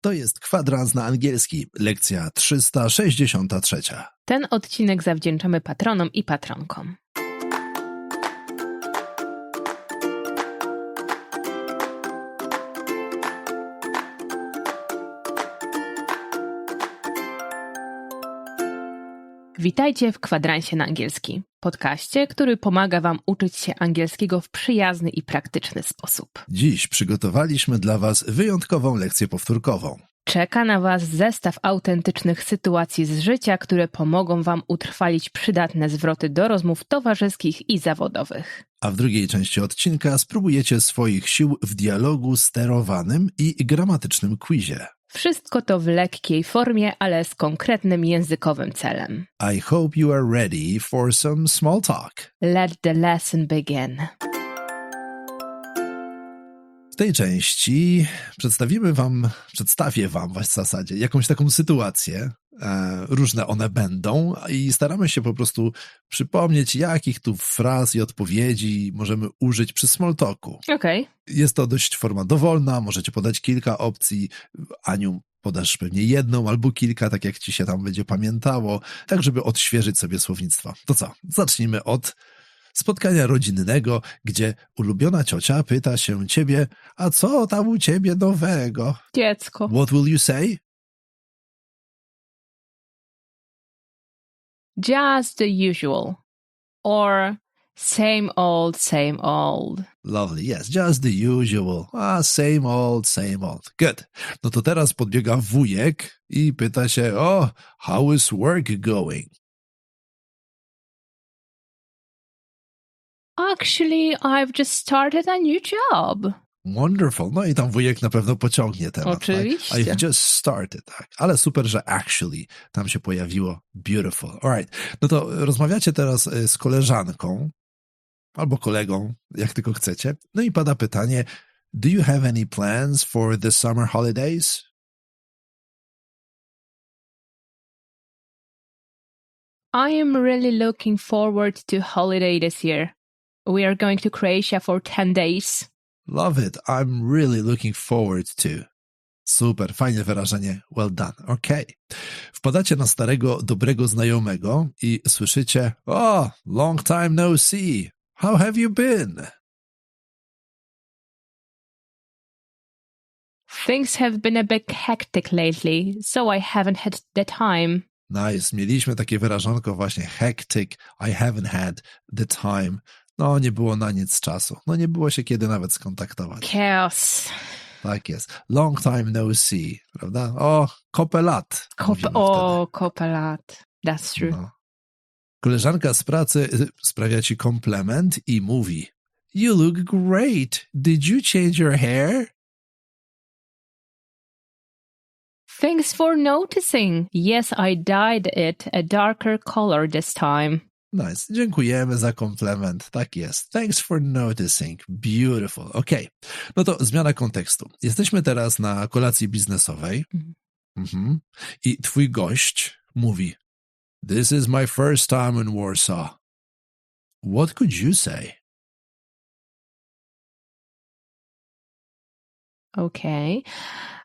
To jest kwadrans na angielski, lekcja 363. Ten odcinek zawdzięczamy patronom i patronkom. Witajcie w kwadransie na angielski, podcaście, który pomaga Wam uczyć się angielskiego w przyjazny i praktyczny sposób. Dziś przygotowaliśmy dla Was wyjątkową lekcję powtórkową. Czeka na Was zestaw autentycznych sytuacji z życia, które pomogą Wam utrwalić przydatne zwroty do rozmów towarzyskich i zawodowych. A w drugiej części odcinka spróbujecie swoich sił w dialogu sterowanym i gramatycznym quizie. Wszystko to w lekkiej formie, ale z konkretnym językowym celem. I hope you are ready for some small talk. Let the lesson begin. W tej części przedstawimy Wam, przedstawię Wam w zasadzie jakąś taką sytuację. E, różne one będą i staramy się po prostu przypomnieć, jakich tu fraz i odpowiedzi możemy użyć przy small talku. Okej, Jest to dość forma dowolna, możecie podać kilka opcji. Aniu, podasz pewnie jedną albo kilka, tak jak ci się tam będzie pamiętało, tak żeby odświeżyć sobie słownictwa. To co? Zacznijmy od spotkania rodzinnego, gdzie ulubiona ciocia pyta się ciebie, a co tam u ciebie nowego? dziecko. What will you say? Just the usual. Or same old, same old. Lovely, yes, just the usual. Ah, same old, same old. Good. No to teraz podbiega wujek i pyta się, o, how is work going? Actually, I've just started a new job. Wonderful. No i tam wujek na pewno pociągnie temat. Oczywiście. Tak? I've just started. Tak. Ale super, że actually tam się pojawiło. Beautiful. Alright. No to rozmawiacie teraz y, z koleżanką albo kolegą, jak tylko chcecie. No i pada pytanie, do you have any plans for the summer holidays? I am really looking forward to holiday this year. We are going to Croatia for 10 days. Love it. I'm really looking forward to. Super, fajne wyrażenie. Well done. Okej. Wpadacie na starego, dobrego znajomego i słyszycie, oh, long time no see. How have you been? Things have been a bit hectic lately, so I haven't had the time. Nice. Mieliśmy takie wyrażonko właśnie hectic. I haven't had the time. No, nie było na nic czasu. No, nie było się kiedy nawet skontaktować. Chaos. Tak jest. Long time no see, prawda? O, kopę lat. Kop- o, kopelat. That's true. No. Koleżanka z pracy y, sprawia ci komplement i mówi You look great. Did you change your hair? Thanks for noticing. Yes, I dyed it a darker color this time. Nice. Dziękujemy za komplement. Tak jest. Thanks for noticing. Beautiful. Okej. No to zmiana kontekstu. Jesteśmy teraz na kolacji biznesowej. Mhm. Mhm. I twój gość mówi This is my first time in Warsaw. What could you say? Okay.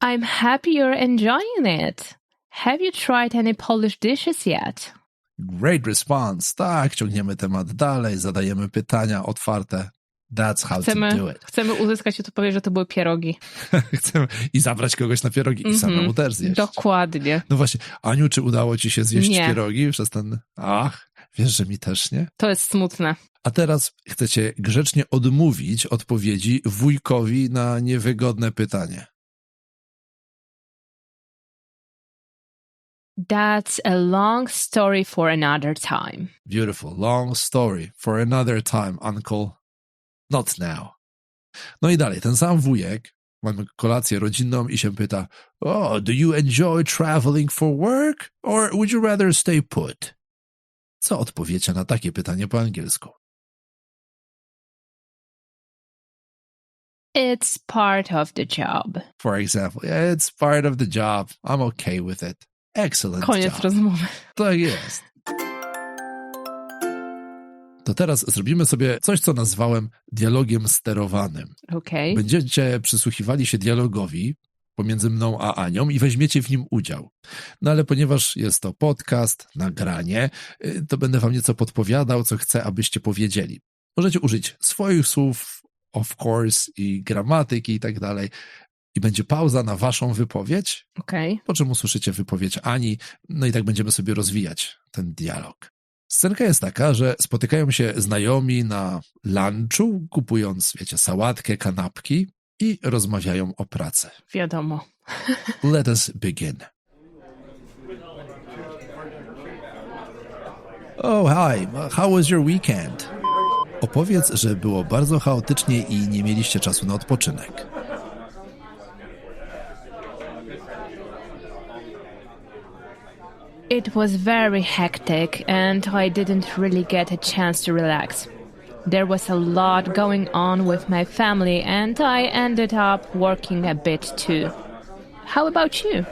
I'm happy you're enjoying it. Have you tried any Polish dishes yet? Great response. Tak, ciągniemy temat dalej, zadajemy pytania otwarte. That's how to do Chcemy, it. chcemy uzyskać odpowiedź, że to były pierogi. Chcemy i zabrać kogoś na pierogi i Mhm. samemu też zjeść. Dokładnie. No właśnie, Aniu, czy udało ci się zjeść Nie. pierogi przez ten... Ach, wiesz, że mi też nie? To jest smutne. A teraz chcecie grzecznie odmówić odpowiedzi wujkowi na niewygodne pytanie. That's a long story for another time. Beautiful, long story for another time, uncle. Not now. No i dalej, ten sam wujek, mamy kolację rodzinną i się pyta, oh, do you enjoy traveling for work or would you rather stay put? Co odpowiecie na takie pytanie po angielsku? It's part of the job. For example, yeah, it's part of the job. I'm okay with it. Excellent Koniec job. rozmowy. Tak jest. To teraz zrobimy sobie coś, co nazwałem dialogiem sterowanym. Okej. Będziecie przysłuchiwali się dialogowi pomiędzy mną a Anią i weźmiecie w nim udział. No ale ponieważ jest to podcast, nagranie, y, to będę wam nieco podpowiadał, co chcę, abyście powiedzieli. Możecie użyć swoich słów, of course, i gramatyki i tak dalej. I będzie pauza na waszą wypowiedź, Okej. po czym usłyszycie wypowiedź Ani, no i tak będziemy sobie rozwijać ten dialog. Scenka jest taka, że spotykają się znajomi na lunchu, kupując, wiecie, sałatkę, kanapki i rozmawiają o pracy. Wiadomo. Let us begin. Oh, hi. How was your weekend? Opowiedz, że było bardzo chaotycznie i nie mieliście czasu na odpoczynek. It was very hectic and I didn't really get a chance to relax. There was a lot going on with my family and I ended up working a bit too. How about you?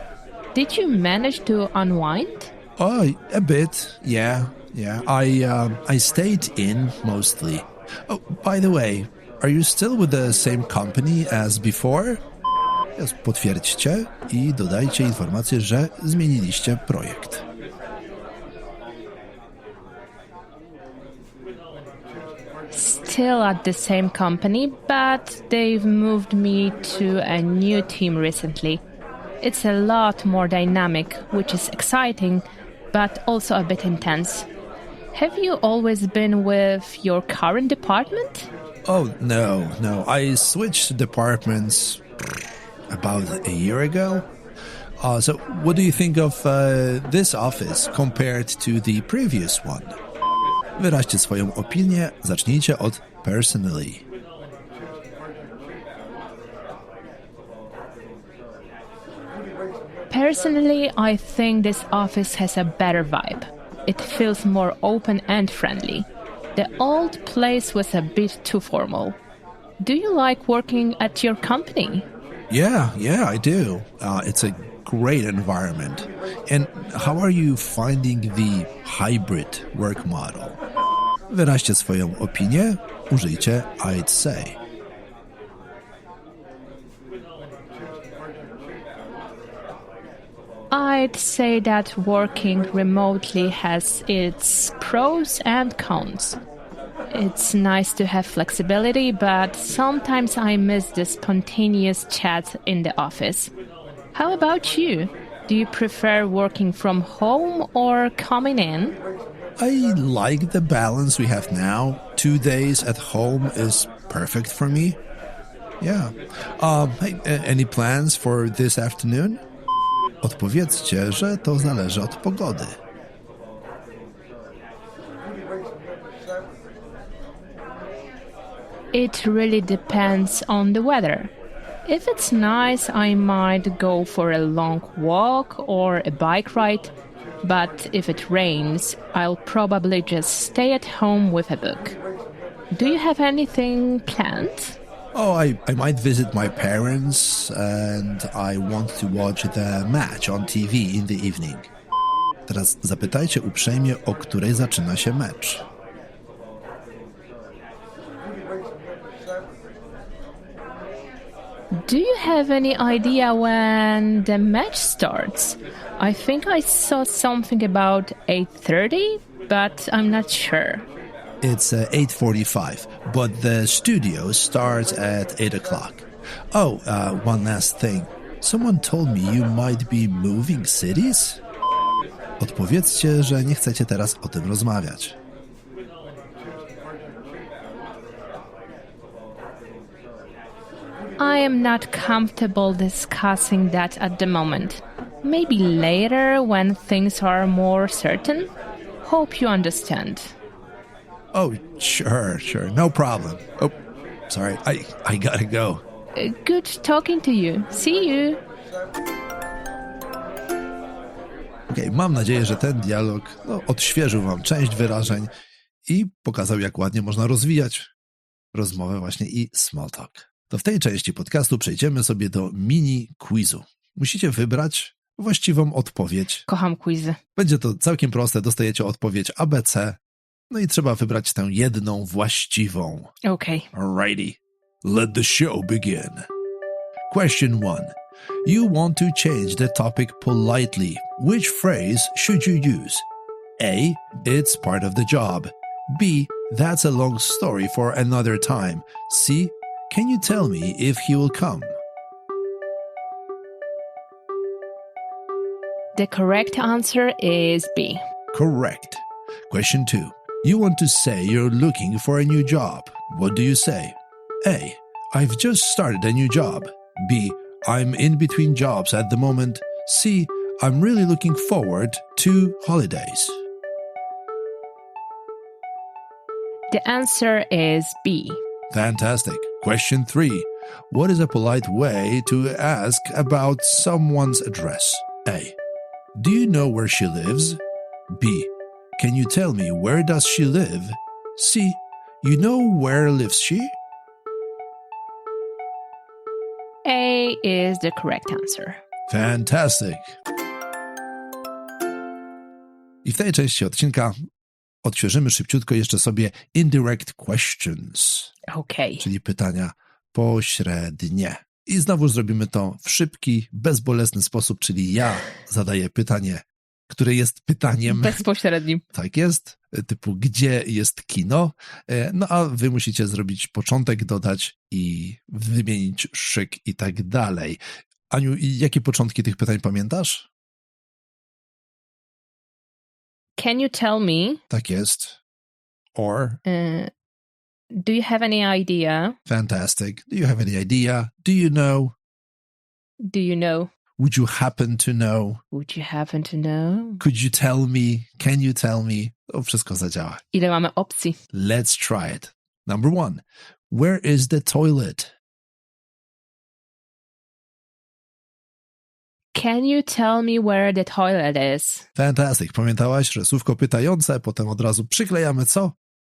Did you manage to unwind? Oh, a bit. Yeah, yeah. I um, I stayed in mostly. Oh, by the way, are you still with the same company as before? Potwierdźcie i dodajcie informację, że zmieniliście projekt. Still at the same company, but they've moved me to a new team recently. It's a lot more dynamic, which is exciting, but also a bit intense. Have you always been with your current department? Oh no, no. I switched departments about a year ago. Uh, so, what do you think of uh, this office compared to the previous one? Wyraźcie swoją opinię. Zacznijcie od personally. Personally, I think this office has a better vibe. It feels more open and friendly. The old place was a bit too formal. Do you like working at your company? Yeah, yeah, I do. Uh, it's a great environment. And how are you finding the hybrid work model? Wyraźcie swoją opinię. Użyjcie I'd say. I'd say that working remotely has its pros and cons. It's nice to have flexibility, but sometimes I miss the spontaneous chat in the office. How about you? Do you prefer working from home or coming in? I like the balance we have now. Two days at home is perfect for me. Yeah. Um, any plans for this afternoon? Odpowiedzcie, że to zależy od pogody. It really depends on the weather. If it's nice, I might go for a long walk or a bike ride. But if it rains, I'll probably just stay at home with a book. Do you have anything planned? Oh, I, I might visit my parents and I want to watch the match on TV in the evening. Teraz zapytajcie uprzejmie, o której zaczyna się mecz. Do you have any idea when the match starts? I think I saw something about 8:30, but I'm not sure. It's uh, 8.45, but the studio starts at 8 o'clock. Oh, uh, one last thing. Someone told me you might be moving cities? Odpowiedzcie, że nie chcecie teraz o tym rozmawiać. I am not comfortable discussing that at the moment. Maybe later when things are more certain? Hope you understand. Oh, sure, sure, no problem. Oh, sorry, I, I gotta go. Uh, Good talking to you. See you. Okej, mam nadzieję, że ten dialog no, odświeżył wam część wyrażeń i pokazał, jak ładnie można rozwijać rozmowę właśnie i small talk. To w tej części podcastu przejdziemy sobie do mini quizu. Musicie wybrać właściwą odpowiedź. Kocham quizy. Będzie to całkiem proste, dostajecie odpowiedź ABC, no i trzeba wybrać tę jedną właściwą. Okay. Alrighty, let the show begin. Question one. You want to change the topic politely. Which phrase should you use? A. It's part of the job. B. That's a long story for another time. C. Can you tell me if he will come? The correct answer is B. Correct. Question 2. You want to say you're looking for a new job. What do you say? A. I've just started a new job. B. I'm in between jobs at the moment. C. I'm really looking forward to holidays. The answer is B. Fantastic. Question 3. What is a polite way to ask about someone's address? A. Do you know where she lives? B. Can you tell me where does she live? C. You know where lives she? A is the correct answer. Fantastic. I w tej części odcinka odświeżymy szybciutko jeszcze sobie indirect questions, Okay. czyli pytania pośrednie. I znowu zrobimy to w szybki, bezbolesny sposób, czyli ja zadaję pytanie, które jest pytaniem. Bezpośrednim. Tak jest, typu gdzie jest kino, E, no a wy musicie zrobić początek, dodać i wymienić szyk i tak dalej. Aniu, jakie początki tych pytań pamiętasz? Can you tell me, Tak jest. Or, uh, do you have any idea? fantastic. Do you have any idea? Do you know? Do you know? Would you happen to know? Would you happen to know? Could you tell me? Can you tell me? To wszystko zadziała. Ile mamy opcji? Let's try it. Number one. Where is the toilet? Can you tell me where the toilet is? Fantastic. Pamiętałaś, że słówko pytające, potem od razu przyklejamy co?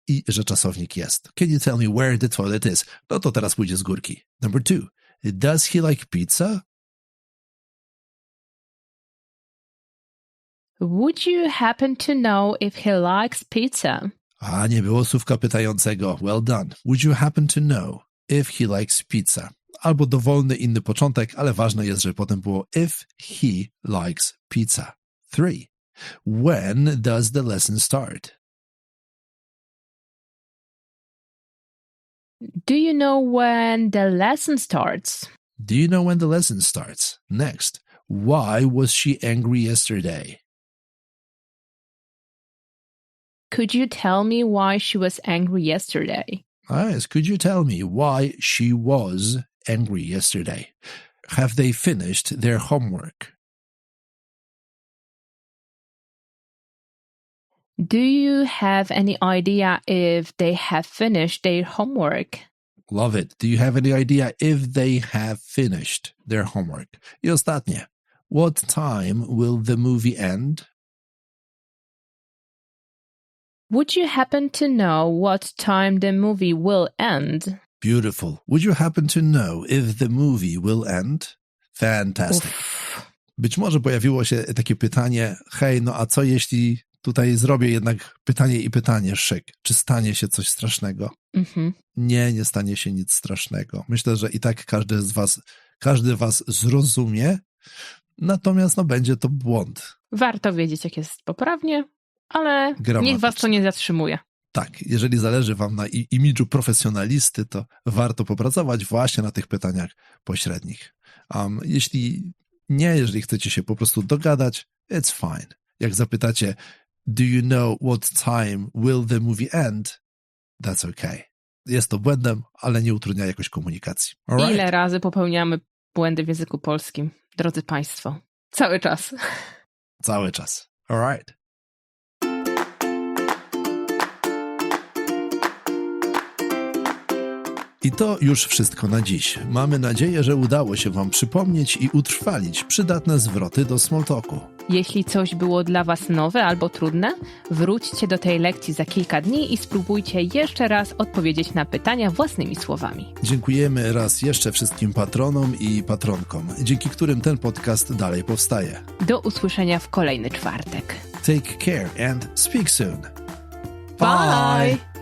I że czasownik jest. Can you tell me where the toilet is? No to teraz pójdzie z górki. Number two. Does he like pizza? Would you happen to know if he likes pizza? A, nie było słówka pytającego. Well done. Would you happen to know if he likes pizza? Albo dowolny inny początek, ale ważne jest, że potem było if he likes pizza. Three. When does the lesson start? Do you know when the lesson starts? Do you know when the lesson starts? Next. Why was she angry yesterday? Could you tell me why she was angry yesterday? Nice. Could you tell me why she was angry yesterday? Have they finished their homework? Do you have any idea if they have finished their homework? Love it. Do you have any idea if they have finished their homework? I ostatnie. What time will the movie end? Would you happen to know what time the movie will end? Beautiful. Would you happen to know if the movie will end? Fantastic. Uff. Być może pojawiło się takie pytanie, hej, no a co jeśli tutaj zrobię jednak pytanie i pytanie, szyk, czy stanie się coś strasznego? Mhm. Nie, nie stanie się nic strasznego. Myślę, że i tak każdy z was, każdy was zrozumie, natomiast no będzie to błąd. Warto wiedzieć, jak jest poprawnie, ale niech was to nie zatrzymuje. Tak, jeżeli zależy wam na imidżu profesjonalisty, to warto popracować właśnie na tych pytaniach pośrednich. Um, jeśli nie, jeżeli chcecie się po prostu dogadać, it's fine. Jak zapytacie, do you know what time will the movie end? That's okay. Jest to błędem, ale nie utrudnia jakoś komunikacji. Alright? Ile razy popełniamy błędy w języku polskim, drodzy Państwo? Cały czas. Cały czas. Alright. I to już wszystko na dziś. Mamy nadzieję, że udało się Wam przypomnieć i utrwalić przydatne zwroty do smalltalku. Jeśli coś było dla Was nowe albo trudne, wróćcie do tej lekcji za kilka dni i spróbujcie jeszcze raz odpowiedzieć na pytania własnymi słowami. Dziękujemy raz jeszcze wszystkim patronom i patronkom, dzięki którym ten podcast dalej powstaje. Do usłyszenia w kolejny czwartek. Take care and speak soon. Bye.